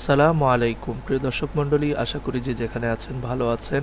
আসসালামু আলাইকুম। প্রিয় দর্শক মণ্ডলী, আশা করি যে যেখানে আছেন ভালো আছেন।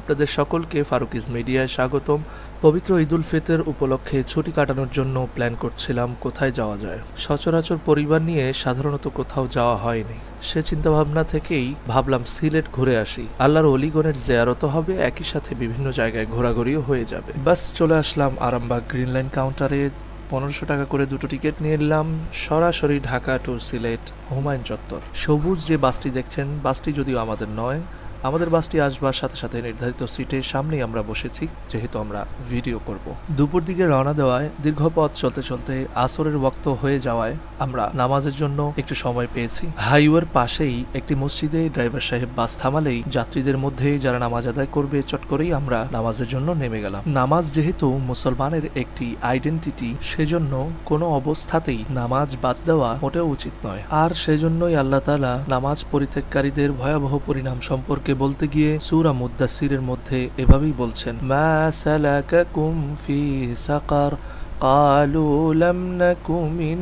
আপনাদের সকলকে ফারুকিজ মিডিয়ায় স্বাগতম। পবিত্র ঈদুল ফিতর উপলক্ষে ছুটি কাটানোর জন্য প্ল্যান করছিলাম কোথায় যাওয়া যায়। সচরাচর পরিবার নিয়ে সাধারণত কোথাও যাওয়া হয়নি। সে চিন্তাভাবনা থেকেই ভাবলাম সিলেট ঘুরে আসি। আল্লাহর অলিগণের জেয়ারত হবে, একই সাথে বিভিন্ন জায়গায় ঘোরাঘুরিও হয়ে যাবে। বাস চলে আসলাম আরামবাগ গ্রিন লাইন কাউন্টারে। পনেরোশো টাকা করে দুটো টিকিট নিয়ে নিলাম। সরাসরি ঢাকা টু সিলেট হুমায়ুন চত্বর। সবুজ যে বাসটি দেখছেন, বাসটি যদিও আমাদের নয় আমাদের বাসটি আসবার সাথে সাথে নির্ধারিত সিটের সামনেই আমরা বসেছি, যেহেতু আমরা ভিডিও করব। দুপুর দিকে রওনা দেওয়ায় দীর্ঘ পথ চলতে চলতে আসরের বক্ত হয়ে যাওয়ায় আমরা নামাজের জন্য একটু সময় পেয়েছি। হাইওয়ের পাশেই একটি মসজিদে ড্রাইভার সাহেব বাস থামালেই যাত্রীদের মধ্যে যারা নামাজ আদায় করবে চট করেই আমরা নামাজের জন্য নেমে গেলাম। নামাজ যেহেতু মুসলমানের একটি আইডেন্টিটি, সেজন্য কোনো অবস্থাতেই নামাজ বাদ দেওয়া মোটেও উচিত নয়। আর সেজন্যই আল্লাহ তাআলা নামাজ পরিত্যাগকারীদের ভয়াবহ পরিণাম সম্পর্কে বলতে গিয়ে সুরা মুদাসিরের মধ্যে এভাবেই বলছেন মা সালাকাকুম ফি সাকার। قالوا لم نك من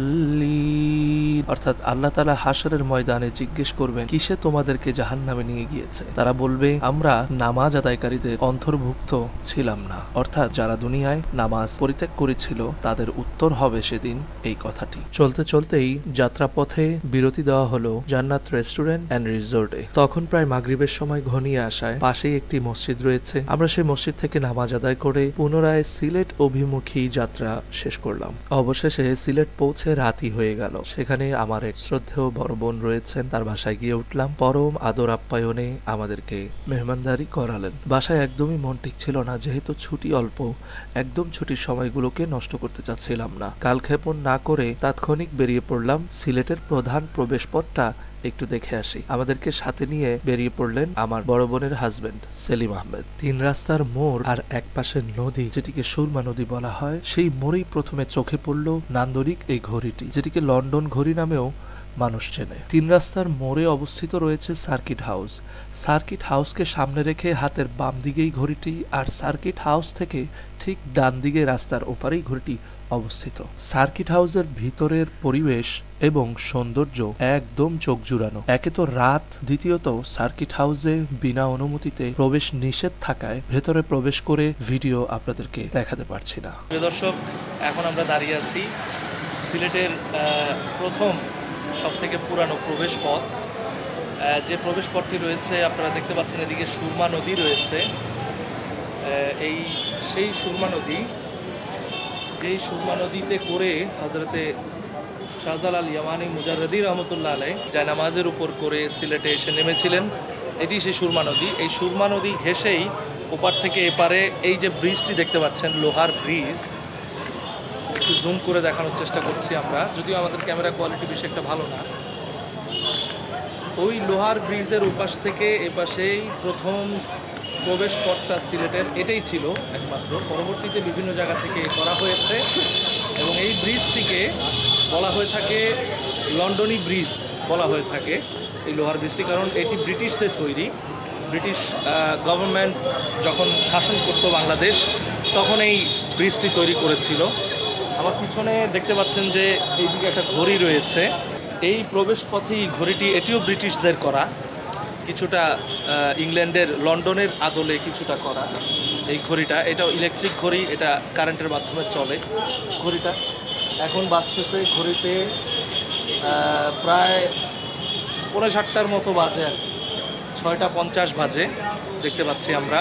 المصلين অর্থাৎ আল্লাহ তাআলা হাসরের ময়দানে জিজ্ঞেস করবেন কিসে তোমাদেরকে জাহান্নামে নিয়ে গিয়েছে তারা বলবে আমরা নামাজ আদায়কারীদের অন্তর্ভুক্ত ছিলাম না অর্থাৎ যারা দুনিয়ায় নামাজ পরিত্যাগ করেছিল তাদের উত্তর হবে সেদিন এই কথাটি চলতে চলতেই যাত্রাপথে বিরতি দেওয়া হলো জান্নাত রেস্টুরেন্ট অ্যান্ড রিসোর্টে তখন প্রায় মাগরিবের সময় ঘনিয়ে আসায় পাশেই একটি মসজিদ রয়েছে আমরা সেই মসজিদ থেকে নামাজ আদায় করে পুনরায় সিলেট অভিমুখী যাত্রা শেষ করলাম। অবশেষে সিলেট পৌঁছে রাতই হয়ে গেল। সেখানে আমার এক শ্রদ্ধেয় বড় বোন রয়েছেন, তার বাসায় গিয়ে উঠলাম। পরম আদর আপ্যায়নে আমাদেরকে মেহমানদারি করালেন। বাসায় একদমই মন ঠিক ছিল না, যেহেতু ছুটি অল্প, একদম ছুটির সময়গুলোকে নষ্ট করতে চাচ্ছিলাম না। কালক্ষেপণ না করে তাৎক্ষণিক বেরিয়ে পড়লাম। সিলেটের প্রধান প্রবেশপথটা একটু দেখে আসি। আমাদেরকে সাথে নিয়ে বেরিয়ে পড়লেন আমার বড় বোনের হাজবেন্ড সেলিম আহমেদ। তিন রাস্তার মোড় আর এক পাশের নদী, যেটিকে সুরমা নদী বলা হয়, সেই মোড়েই প্রথমে চোখে পড়ল নান্দরিক এই ঘড়িটি, যেটিকে লন্ডন ঘড়ি নামেও মানুষ চেনে। তিন রাস্তার মোড়ে অবস্থিত রয়েছে সার্কিট হাউস। সার্কিট হাউসকে সামনে রেখে হাতের বাম দিকেই ঘড়িটি আর সার্কিট হাউস থেকে ঠিক ডান দিকে রাস্তার ওপারেই ঘড়িটি অবস্থিত। সার্কিট হাউসের ভিতরের পরিবেশ এবং সৌন্দর্য একদম চোখ জুড়ানো। একে তো রাত, দ্বিতীয়ত সার্কিট হাউসে বিনা অনুমতিতে প্রবেশ নিষেধ থাকায় ভেতরে প্রবেশ করে ভিডিও আপনাদেরকে দেখাতে পারছি না। দর্শক, এখন আমরা দাঁড়িয়ে আছি সিলেটের প্রথম সব থেকে পুরানো প্রবেশ পথ যে প্রবেশ পথটি রয়েছে, আপনারা দেখতে পাচ্ছেন এদিকে সুরমা নদী রয়েছে। এই সেই সুরমা নদী, যেই সুরমা নদীতে করে হজরতে শাহজালাল ইয়ামানি মুজারদি রহমতুল্লাহ আলাই জায়নামাজের উপর করে সিলেটে এসে নেমেছিলেন। এটি সেই সুরমা নদী। এই সুরমা নদী ঘেঁষেই ওপার থেকে এপারে এই যে ব্রিজটি দেখতে পাচ্ছেন, লোহার ব্রিজ একটু জুম করে দেখানোর চেষ্টা করছি আমরা। যদিও আমাদের ক্যামেরা কোয়ালিটি বেশি একটা ভালো না। ওই লোহার ব্রিজের উপাস থেকে এপাশেই প্রথম প্রবেশ পথটা সিলেটের এটাই ছিল একমাত্র। পরবর্তীতে বিভিন্ন জায়গা থেকে করা হয়েছে এবং এই ব্রিজটিকে বলা হয়ে থাকে লন্ডনী ব্রিজ বলা হয়ে থাকে এই লোহার ব্রিজটি কারণ এটি ব্রিটিশদের তৈরি। ব্রিটিশ গভর্নমেন্ট যখন শাসন করতো বাংলাদেশ, তখন এই ব্রিজটি তৈরি করেছিল। আমার পিছনে দেখতে পাচ্ছেন যে এইদিকে একটা ঘড়ি রয়েছে। এই প্রবেশ পথেই ঘড়িটি এটিও ব্রিটিশদের করা। কিছুটা ইংল্যান্ডের লন্ডনের আদলে কিছুটা করা এই ঘড়িটা। এটাও ইলেকট্রিক ঘড়ি, এটা কারেন্টের মাধ্যমে চলে ঘড়িটা। এখন বাজতেছে ঘড়িতে প্রায় পনেরো সাতটার মতো বাজে আর ছয়টা পঞ্চাশ বাজে, দেখতে পাচ্ছি আমরা।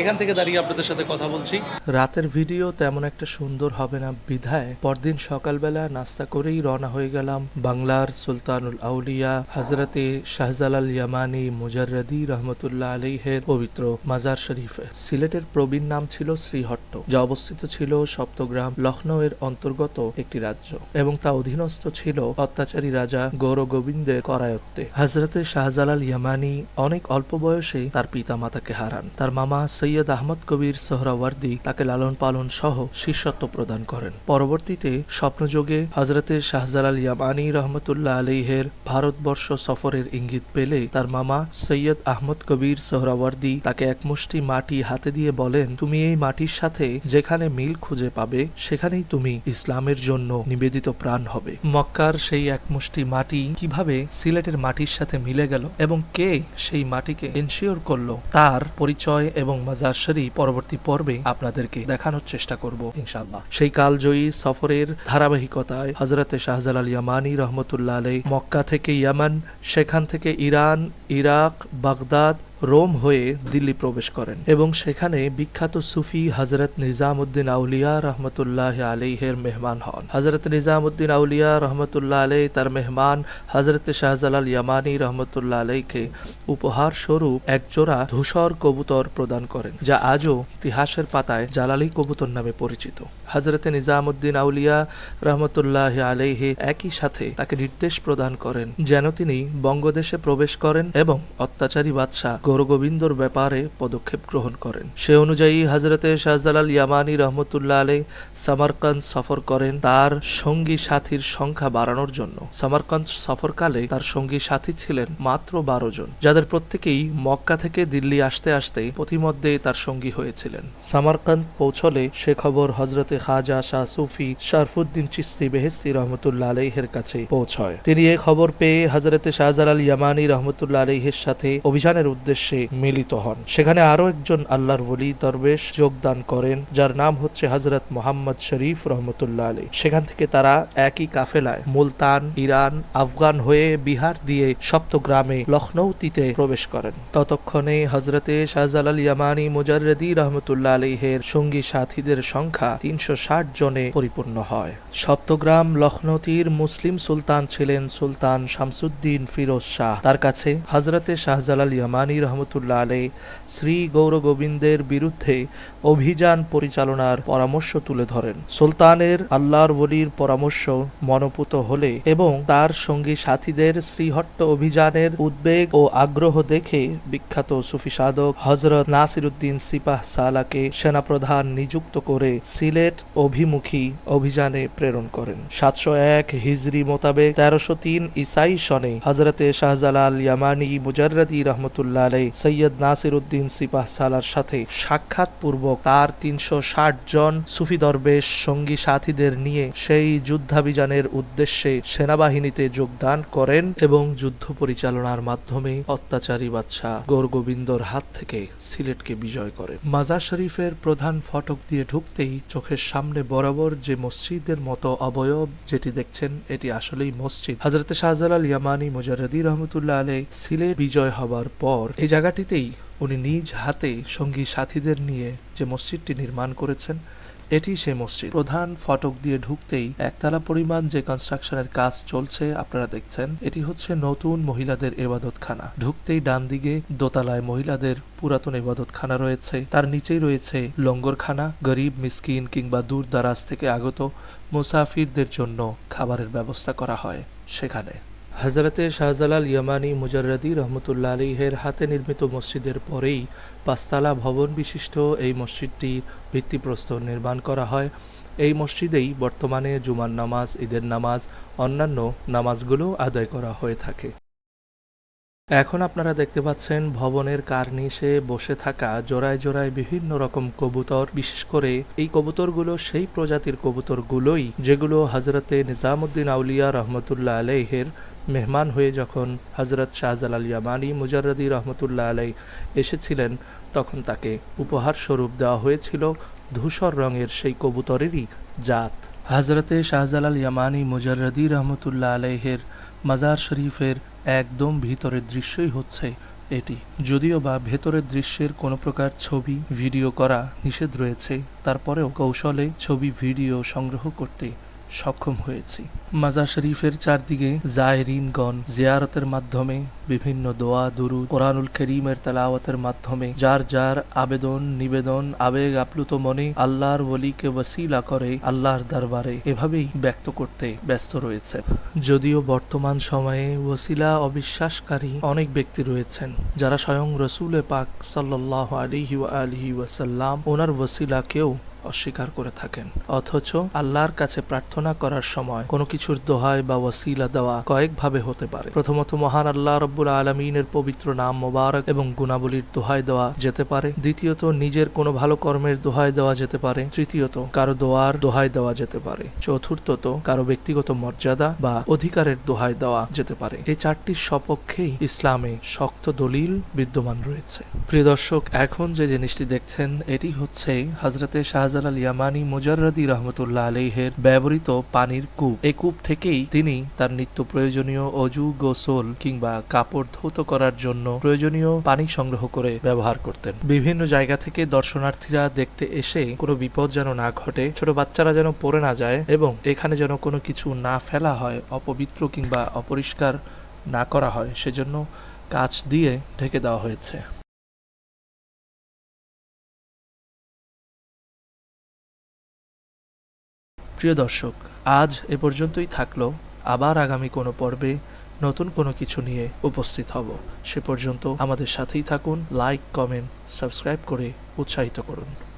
এখান থেকে দাঁড়িয়ে আপনাদের সাথে কথা বলছি। রাতের ভিডিও তেমন একটা সুন্দর হবে না বিধায়। পরদিন সকালবেলা নাস্তা করেই রওনা হয়ে গেলাম বাংলার সুলতানুল আউলিয়া হজরতে শাহজালাল ইয়ামানি মুজাররদি রহমতুল্লাহ আলাইহের পবিত্র মাজার শরীফে। সিলেটের প্রবীণ নাম ছিল শ্রীহট্ট, যা অবস্থিত ছিল সপ্তগ্রাম লখনৌ এর অন্তর্গত একটি রাজ্য এবং তা অধীনস্থ ছিল অত্যাচারী রাজা গৌর গোবিন্দের করায়ত্তে। হজরতে শাহজালাল ইয়ামানি অনেক অল্প বয়সে তার পিতা মাতাকে হারান। তার মামা সৈয়দ আহমদ কবির সোহরাওয়ার্দী তাকে লালন পালন সহ শিষ্যত্ব প্রদান করেন। পরবর্তীতে স্বপ্নযোগে হজরতে শাহজালাল ইয়ামানি রহমতুল্লাহ আলীহের ভারতবর্ষ সফরের ইঙ্গিত পেলে তার মামা সৈয়দ আহমদ কবির সোহরাওয়ার্দী তাকে এক মুষ্টি মাটি হাতে দিয়ে বলেন, তুমি এই মাটির সাথে যেখানে মিল খুঁজে পাবে, সেখানেই তুমি ইসলামের জন্য নিবেদিত প্রাণ হবে। মক্কার সেই এক মুষ্টি মাটি কীভাবে সিলেটের মাটির সাথে মিলে গেল এবং কে সেই মাটিকে এনশিওর করল, তার পরিচয় এবং মাজার শরীফ পরবর্তী পর্বে আপনাদেরকে দেখানোর চেষ্টা করব ইনশাল্লাহ সেই কালজয়ী সফরের ধারাবাহিকতায় হজরতে শাহজালাল ইয়ামানি রহমতুল্লাহ আলাই মক্কা থেকে ইয়ামান, সেখান থেকে ইরান, ইরাক, বাগদাদ রোম হয়ে দিল্লি প্রবেশ করেন এবং সেখানে বিখ্যাত সুফি হজরত নিজামুদ্দিন আউলিয়া রহমতুল্লাহ আলিহের মেহমান হন। হজরত নিজামুদ্দিন আউলিয়া রহমতুল্লাহ আলাই তার মেহমান হজরত শাহজালাল ইয়ামানি রহমতুল্লাহ আলাইকে উপহার স্বরূপ এক জোড়া ধূসর কবুতর প্রদান করেন, যা আজও ইতিহাসের পাতায় জালালি কবুতর নামে পরিচিত। হজরত নিজামুদ্দিন আউলিয়া রহমতুল্লাহ আলাইহে একই সাথে তাকে নির্দেশ প্রদান করেন, যেন তিনি বঙ্গদেশে প্রবেশ করেন এবং অত্যাচারী বাদশাহ গৌরগোবিন্দর ব্যাপারে পদক্ষেপ গ্রহণ করেন। সে অনুযায়ী হজরতে শাহজালাল ইয়ামানি রহমতুল্লাহ আলাই সামারকান্দ সফর করেন তার সঙ্গী সাথীর সংখ্যা বাড়ানোর জন্য। সামারকান্দ সফরকালে তার সঙ্গী সাথী ছিলেন মাত্র বারো জন, যাদের প্রত্যেকেই মক্কা থেকে দিল্লি আসতে আসতে প্রতিমধ্যে তার সঙ্গী হয়েছিলেন। সামারকান্দ পৌঁছলে সে খবর হজরতে খাজা শাহ সুফি শারফুদ্দিন চিস্তি বেহেস্তি রহমতুল্লাহ আলাইহের কাছে পৌঁছয়। তিনি এ খবর পেয়ে হজরতে শাহজালাল ইয়ামানি রহমতুল্লাহ আলাইহের সাথে অভিযানের উদ্দেশ্যে মিলিত হন। সেখানে আরও একজন আল্লাহর ওলি দরবেশ যোগদান করেন, যার নাম হচ্ছে হজরত মোহাম্মদ শরীফ রহমতুল্লাহ আলী সেখান থেকে তারা একই কাফেলায় মুলতান, ইরান, আফগান হয়ে বিহার দিয়ে সপ্তগ্রামে লখনৌতিতে প্রবেশ করেন। ততক্ষণে হজরতে শাহজালাল ইয়ামানি মুজাররদি রহমতুল্লাহ আলীহের সঙ্গী সাথীদের সংখ্যা তিনশো ষাট জনে পরিপূর্ণ হয়। সপ্তগ্রাম লখনৌতির মুসলিম সুলতান ছিলেন সুলতান শামসুদ্দিন ফিরোজ শাহ। তার কাছে হজরতে শাহজালাল ইয়ামানি রহমতুল্লাহ আলী শ্রী গৌর গোবিন্দের বিরুদ্ধে অভিযান পরিচালনার পরামর্শ তুলে ধরেন। সুলতানের আল্লাহর বলির পরামর্শ মনোপুত হলে এবং তার সঙ্গী সাথীদের শ্রীহট্ট অভিযানের উদ্বেগ ও আগ্রহ দেখে বিখ্যাত সুফি সাধক হজরত নাসিরুদ্দিন সিপাহ সালাকে সেনাপ্রধান নিযুক্ত করে সিলেট অভিমুখী অভিযানে প্রেরণ করেন। সাতশো এক হিজরি মোতাবেক তেরোশো তিন ইসাই সনে হজরতে শাহজালাল ইয়ামানি মুজাররদি রহমতুল্লাহ আলাই সৈয়দ নাসির উদ্দিন সিপাহ সালার সাথে সাক্ষাৎ পূর্বক তার তিনশো ষাট জন সুফি দরবেশ সঙ্গী সাথীদের নিয়ে সেই যুদ্ধাভিযানের উদ্দেশ্যে সেনাবাহিনীতে যোগদান করেন এবং যুদ্ধ পরিচালনার মাধ্যমে অত্যাচারী বাদশাহ গৌরগোবিন্দর হাত থেকে সিলেটকে বিজয় করেন। মাজার শরীফের প্রধান ফটক দিয়ে ঢুকতেই চোখের সামনে বরাবর যে মসজিদের মতো অবয়ব যেটি দেখছেন, এটি আসলেই মসজিদ। হজরত শাহজালাল ইয়ামানি মুজারদি রহমতুল্লাহ আলে সিলেট বিজয় হবার পর এই জায়গাটিতেই উনি নিজ হাতে সঙ্গী সাথীদের নিয়ে যে মসজিদটি নির্মাণ করেছেন, এটি সে মসজিদ। প্রধান ফটক দিয়ে ঢুকতেই একতলা পরিমাণ যে কনস্ট্রাকশনের কাজ চলছে আপনারা দেখছেন, এটি হচ্ছে নতুন মহিলাদের এবাদতখানা ঢুকতেই ডান দিকে দোতলায় মহিলাদের পুরাতন এবাদতখানা রয়েছে। তার নিচেই রয়েছে লঙ্গরখানা, গরিব, মিসকিন কিংবা দূর দারাজ থেকে আগত মুসাফিরদের জন্য খাবারের ব্যবস্থা করা হয় সেখানে। হজরতে শাহজালাল ইয়ামানি মুজাররদি রহমতুল্লা আলীহের হাতে নির্মিত মসজিদের পরেই পাঁচতলা ভবন বিশিষ্ট এই মসজিদটির ভিত্তিপ্রস্তর নির্মাণ করা হয়। এই মসজিদেই বর্তমানে জুমার নামাজ, ঈদের নামাজ, অন্যান্য নামাজগুলো আদায় করা হয়ে থাকে। এখন আপনারা দেখতে পাচ্ছেন ভবনের কার্নিশে বসে থাকা জোড়ায় জোড়ায় বিভিন্ন রকম কবুতর। বিশেষ করে এই কবুতরগুলো সেই প্রজাতির কবুতরগুলোই যেগুলো হজরতে নিজামুদ্দিন আউলিয়া রহমতুল্লাহ আলাইহের মেহমান হয়ে যখন হজরত শাহজালাল ইয়ামানি মুজাররদি রহমতুল্লাহ আলাই এসেছিলেন, তখন তাকে উপহার স্বরূপ দেওয়া হয়েছিল ধূসর রঙের সেই কবুতরেরই জাত। হজরতে শাহজালাল ইয়ামানি মুজাররদি রহমতুল্লাহ আলাইহের মাজার শরীফের একদম ভিতরের দৃশ্যই হচ্ছে এটি। যদিও বা ভেতরের দৃশ্যের কোনো প্রকার ছবি, ভিডিও করা নিষেধ রয়েছে, তারপরেও কৌশলে ছবি, ভিডিও সংগ্রহ করতে সক্ষম হয়েছি। মাজার শরীফের চারদিকে জায়রিনগণ জিয়ারতের মাধ্যমে বিভিন্ন দোয়া দুরু কোরআনুল করিমের তেলাওয়াতের মাধ্যমে যার যার আবেদন, নিবেদন, আবেগ আপ্লুত মনে আল্লাহর ওলিকে ওসিলা করে আল্লাহর দরবারে এভাবেই ব্যক্ত করতে ব্যস্ত রয়েছে যদিও বর্তমান সময়ে ওসিলা অবিশ্বাসকারী অনেক ব্যক্তি রয়েছেন, যারা স্বয়ং রসুলে পাক সাল্লাহ আলিহি আলহি ওয়াসাল্লাম ওনার ওসিলাকেও অস্বীকার করে থাকেন। অথচ আল্লাহর কাছে প্রার্থনা করার সময় কোনো কিছুর দোহাই বা ওসিলা দেওয়া কয়েকভাবে হতে পারে। প্রথমত মহান আল্লাহ রব্বুল আলমিনের পবিত্র নাম মোবারক এবং গুণাবলীর দোহাই দেওয়া যেতে পারে। দ্বিতীয়ত, নিজের কোনো ভালো কর্মের দোহাই দেওয়া যেতে পারে। তৃতীয়ত, কারও দোয়ার দোহাই দেওয়া যেতে পারে। চতুর্থত, কারও ব্যক্তিগত মর্যাদা বা অধিকারের দোহাই দেওয়া যেতে পারে। এই চারটির সপক্ষেই ইসলামে শক্ত দলিল বিদ্যমান রয়েছে। প্রিয় দর্শক, এখন যে জিনিসটি দেখছেন, এটি হচ্ছে হজরতে শাহজালাল ইয়ামানি মুজাররদি রহমতুল্লাহ আলহের ব্যবহৃত পানির কূপ। এই কূপ থেকেই তিনি তার নিত্য প্রয়োজনীয় অজু, গোসল কিংবা কাপড় ধৌত করার জন্য প্রয়োজনীয় পানি সংগ্রহ করে ব্যবহার করতেন। বিভিন্ন জায়গা থেকে দর্শনার্থীরা দেখতে এসে কোনো বিপদ যেন না ঘটে, ছোট বাচ্চারা যেন পড়ে না যায় এবং এখানে যেন কোনো কিছু না ফেলা হয়, অপবিত্র কিংবা অপরিষ্কার না করা হয়, সেজন্য কাচ দিয়ে ঢেকে দেওয়া হয়েছে। প্রিয় দর্শক, আজ এ পর্যন্তই থাকল। আবার আগামী কোনো পর্বে নতুন কোনো কিছু নিয়ে উপস্থিত হব। সে পর্যন্ত আমাদের সাথেই থাকুন লাইক কমেন্ট সাবস্ক্রাইব করে উৎসাহিত করুন।